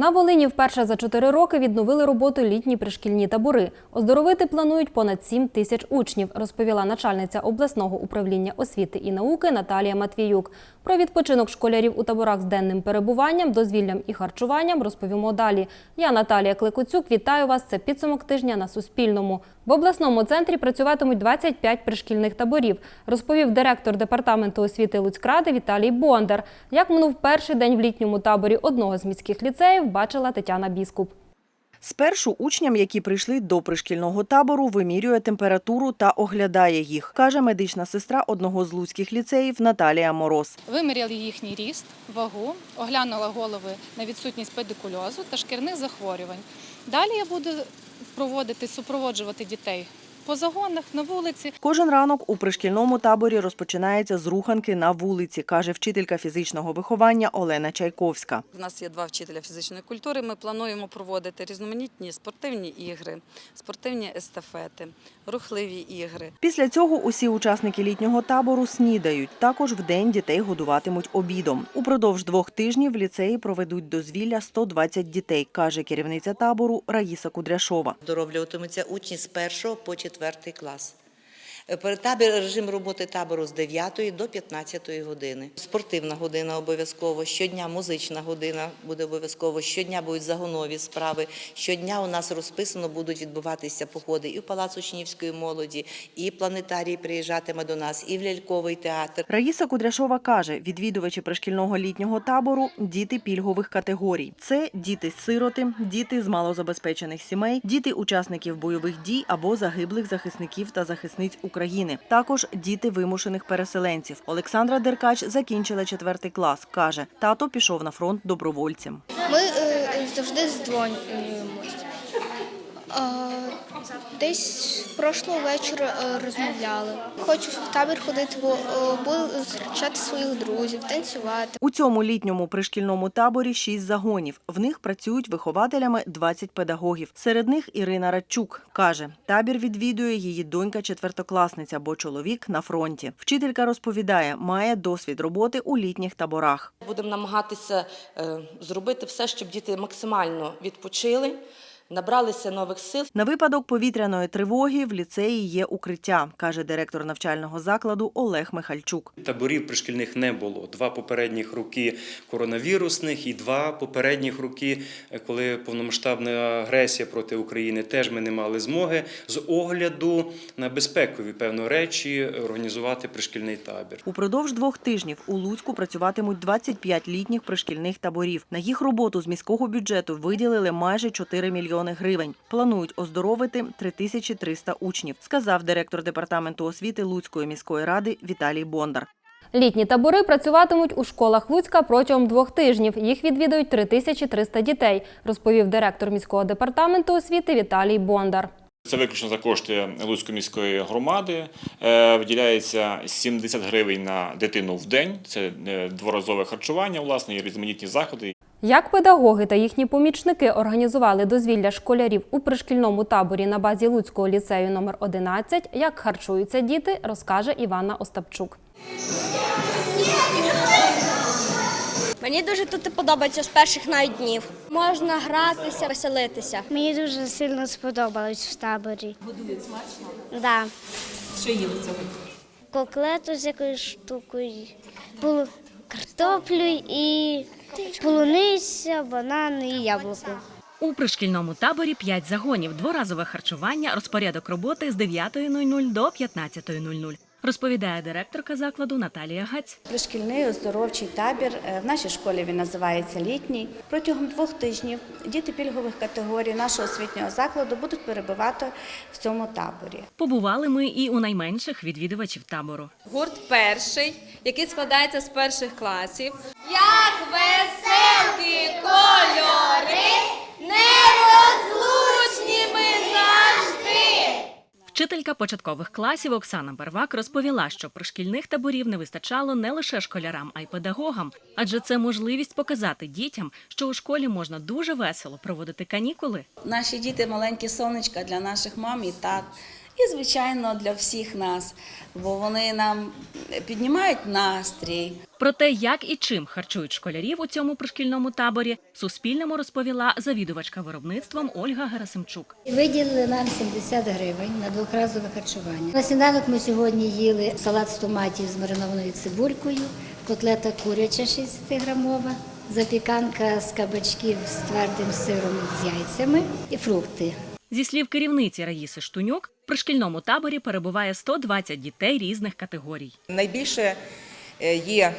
На Волині вперше за чотири роки відновили роботу літні пришкільні табори. Оздоровити планують понад 7 тисяч учнів, розповіла начальниця обласного управління освіти і науки Наталія Матвіюк. Про відпочинок школярів у таборах з денним перебуванням, дозвіллям і харчуванням розповімо далі. Я Наталія Кликоцюк. Вітаю вас. Це підсумок тижня на Суспільному. В обласному центрі працюватимуть 25 пришкільних таборів, розповів директор департаменту освіти Луцькради Віталій Бондар. Як минув перший день в літньому таборі одного з міських ліцеїв, бачила Тетяна Біскуп. Спершу учням, які прийшли до пришкільного табору, вимірює температуру та оглядає їх, каже медична сестра одного з луцьких ліцеїв Наталія Мороз. Виміряли їхній ріст, вагу, оглянула голови на відсутність педикульозу та шкірних захворювань. Далі я буду проводити, супроводжувати дітей по загонах, на вулиці. Кожен ранок у пришкільному таборі розпочинається з руханки на вулиці, каже вчителька фізичного виховання Олена Чайковська. У нас є два вчителя фізичної культури. Ми плануємо проводити різноманітні спортивні ігри, спортивні естафети, рухливі ігри. Після цього усі учасники літнього табору снідають. Також в день дітей годуватимуть обідом. Упродовж двох тижнів в ліцеї проведуть дозвілля 120 дітей, каже керівниця табору Раїса Кудряшова. Дороблюватимуться учні з 1 по 4 клас. Е, табір- режим роботи табору з 9 до 15 години. Спортивна година обов'язково, щодня музична година буде обов'язково, щодня будуть загонові справи. Щодня у нас розписано будуть відбуватися походи і в Палац учнівської молоді, і планетарій приїжджатиме до нас, і в ляльковий театр. Раїса Кудряшова каже, відвідувачі пришкільного літнього табору – діти пільгових категорій. Це діти-сироти, діти з малозабезпечених сімей, діти учасників бойових дій або загиблих захисників та захисниць України. Також діти вимушених переселенців. Олександра Деркач закінчила четвертий клас. Каже, тато пішов на фронт добровольцем. Ми е, завжди здзвонюємось. Десь прошлого вечора е, розмовляли. Хочу в табір ходити, бо е, буду зустрічати своїх друзів, танцювати. У цьому літньому пришкільному таборі шість загонів. В них працюють вихователями 20 педагогів. Серед них Ірина Радчук каже, табір відвідує її донька-четвертокласниця, бо чоловік на фронті. Вчителька розповідає, має досвід роботи у літніх таборах. Будемо намагатися е, зробити все, щоб діти максимально відпочили, набралися нових сил. На випадок повітряної тривоги в ліцеї є укриття, каже директор навчального закладу Олег Михальчук. Таборів пришкільних не було. Два попередніх роки коронавірусних і два попередніх роки, е, коли повномасштабна агресія проти України, теж ми не мали змоги з огляду на безпекові певно речі організувати пришкільний табір. Упродовж двох тижнів у Луцьку працюватимуть 25 літніх пришкільних таборів. На їх роботу з міського бюджету виділили майже 4 мільйони гривень. Планують оздоровити 3300 учнів, сказав директор департаменту освіти Луцької міської ради Віталій Бондар. Літні табори працюватимуть у школах Луцька протягом двох тижнів. Їх відвідують 3300 дітей, розповів директор міського департаменту освіти Віталій Бондар. Це виключно за кошти Луцької міської громади. Е, Виділяється 70 гривень на дитину в день. Це е, дворазове харчування, власне, і різноманітні заходи. Як педагоги та їхні помічники організували дозвілля школярів у пришкільному таборі на базі Луцького ліцею номер 11, як харчуються діти, розкаже Івана Остапчук. Мені дуже тут подобається з перших навіть днів. Можна гратися, веселитися. Мені дуже сильно сподобалось в таборі. Годують смачно? Да. Що їли сьогодні? Коклету з якоюсь штукою, полу- картоплю і полуниця, банани і яблуко. У пришкільному таборі 5 загонів, дворазове харчування, розпорядок роботи з 9.00 до 15.00. Розповідає директорка закладу Наталія Гаць. Пришкільний оздоровчий табір е, в нашій школі він називається літній. Протягом двох тижнів діти пільгових категорій нашого освітнього закладу будуть перебувати в цьому таборі. Побували ми і у найменших відвідувачів табору. Гурт перший, який складається з перших класів. Як веселки кольори, нерозлучні Вчителька початкових класів Оксана Барвак розповіла, що пришкільних таборів не вистачало не лише школярам, а й педагогам, адже це можливість показати дітям, що у школі можна дуже весело проводити канікули. Наші діти маленькі сонечка для наших мам і тат. І, звичайно, для всіх нас, бо вони нам піднімають настрій. Про те, як і чим харчують школярів у цьому пришкільному таборі, Суспільному розповіла завідувачка виробництвом Ольга Герасимчук. Виділили нам 70 гривень на двохразове харчування. На сніданок ми сьогодні їли салат з томатів з маринованою цибулькою, котлета куряча 60-грамова, запіканка з кабачків з твердим сиром з яйцями і фрукти. Зі слів керівниці Раїси Штунюк, в пришкільному таборі перебуває 120 дітей різних категорій. Найбільше е, є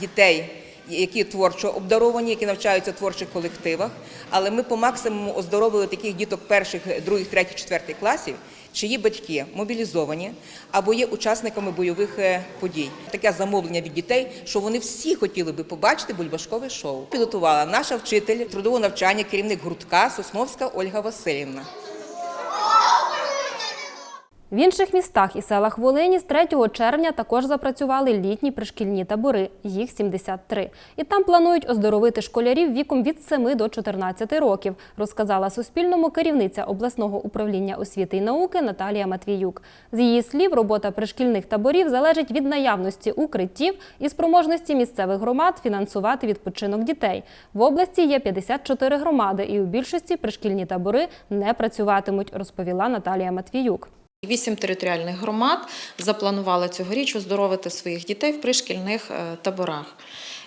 дітей, які творчо обдаровані, які навчаються в творчих колективах. Але ми по максимуму оздоровили таких діток перших, других, третіх, четвертих класів, чиї батьки мобілізовані або є учасниками бойових е, подій. Таке замовлення від дітей, що вони всі хотіли би побачити бульбашкове шоу. Підготувала наша вчитель трудового навчання, керівник гуртка Сосновська Ольга Васильівна. В інших містах і селах Волині з 3 червня також запрацювали літні пришкільні табори, їх 73. І там планують оздоровити школярів віком від 7 до 14 років, розказала Суспільному керівниця обласного управління освіти і науки Наталія Матвіюк. З її слів, робота пришкільних таборів залежить від наявності укриттів і спроможності місцевих громад фінансувати відпочинок дітей. В області є 54 громади, і у більшості пришкільні табори не працюватимуть, розповіла Наталія Матвіюк. Вісім територіальних громад запланували цьогоріч оздоровити своїх дітей в пришкільних е, таборах.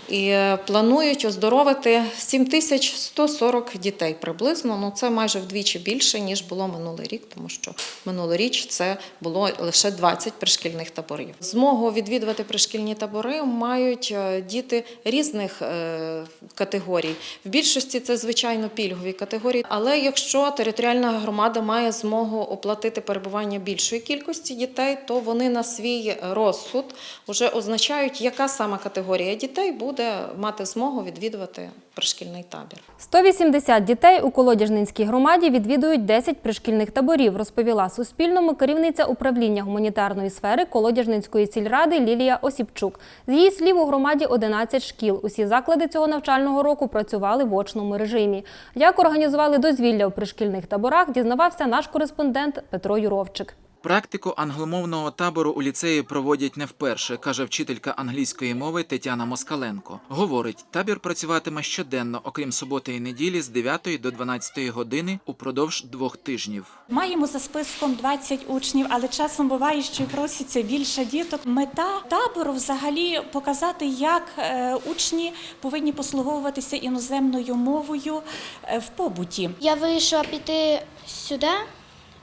І е, планують оздоровити 7140 дітей приблизно. Ну це майже вдвічі більше ніж було минулий рік, тому що минулоріч це було лише 20 пришкільних таборів. Змогу відвідувати пришкільні табори мають е, діти різних е, категорій. В більшості це звичайно пільгові категорії. Але якщо територіальна громада має змогу оплатити перебування більшої кількості дітей, то вони на свій розсуд вже означають, яка саме категорія дітей буде мати змогу відвідувати пришкільний табір. 180 дітей у Колодяжнинській громаді відвідують 10 пришкільних таборів, розповіла Суспільному керівниця управління гуманітарної сфери Колодяжнинської сільради Лілія Осіпчук. З її слів, у громаді 11 шкіл. Усі заклади цього навчального року працювали в очному режимі. Як організували дозвілля у пришкільних таборах, дізнавався наш кореспондент Петро Юровчик. Практику англомовного табору у ліцеї проводять не вперше, каже вчителька англійської мови Тетяна Москаленко. Говорить, табір працюватиме щоденно, окрім суботи і неділі, з 9 до 12 години упродовж двох тижнів. Маємо за списком 20 учнів, але часом буває, що й проситься більше діток. Мета табору взагалі показати, як е, учні повинні послуговуватися іноземною мовою е, в побуті. Я вирішила піти сюди,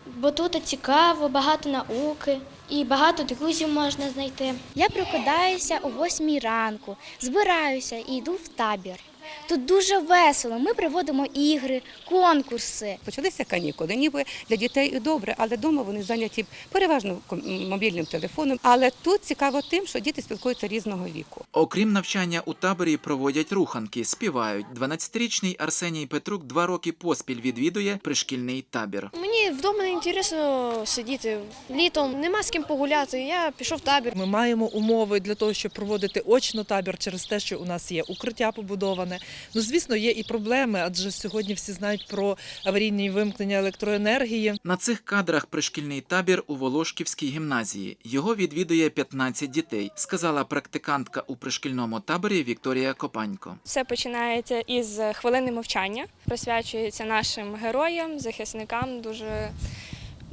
бо тут цікаво, багато науки і багато друзів можна знайти. Я прокидаюся о восьмій ранку, збираюся і йду в табір. Тут дуже весело. Ми проводимо ігри, конкурси. Почалися канікули, ніби для дітей і добре, але вдома вони зайняті переважно мобільним телефоном. Але тут цікаво тим, що діти спілкуються різного віку. Окрім навчання у таборі проводять руханки, співають. 12-річний Арсеній Петрук два роки поспіль відвідує пришкільний табір. Мені вдома не інтересно сидіти літом, нема з ким погуляти. Я пішов в табір. Ми маємо умови для того, щоб проводити очно табір через те, що у нас є укриття побудоване. Ну, звісно, є і проблеми, адже сьогодні всі знають про аварійні вимкнення електроенергії. На цих кадрах пришкільний табір у Волошківській гімназії. Його відвідує 15 дітей, сказала практикантка у пришкільному таборі Вікторія Копанько. Все починається із хвилини мовчання, присвячується нашим героям, захисникам. Дуже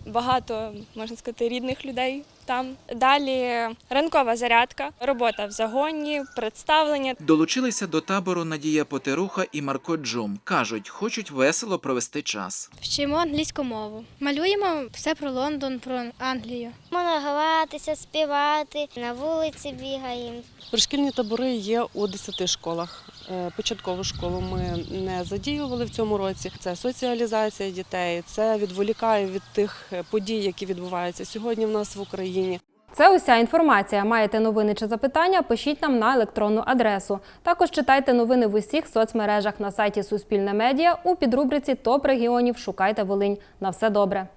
багато, можна сказати, рідних людей там. Далі ранкова зарядка, робота в загоні, представлення. Долучилися до табору Надія Потеруха і Марко Джум. кажуть, хочуть весело провести час. Вчимо англійську мову. Малюємо все про Лондон, про Англію. Можна гратися, співати, на вулиці бігаємо. Пришкільні табори є у 10 школах. Е, Початкову школу ми не задіювали в цьому році. Це соціалізація дітей, це відволікає від тих е, подій, які відбуваються сьогодні в нас в Україні. Це уся інформація. Маєте новини чи запитання? Пишіть нам на електронну адресу. Також читайте новини в усіх соцмережах на сайті Суспільне медіа у підрубриці Топ регіонів Шукайте Волинь. На все добре.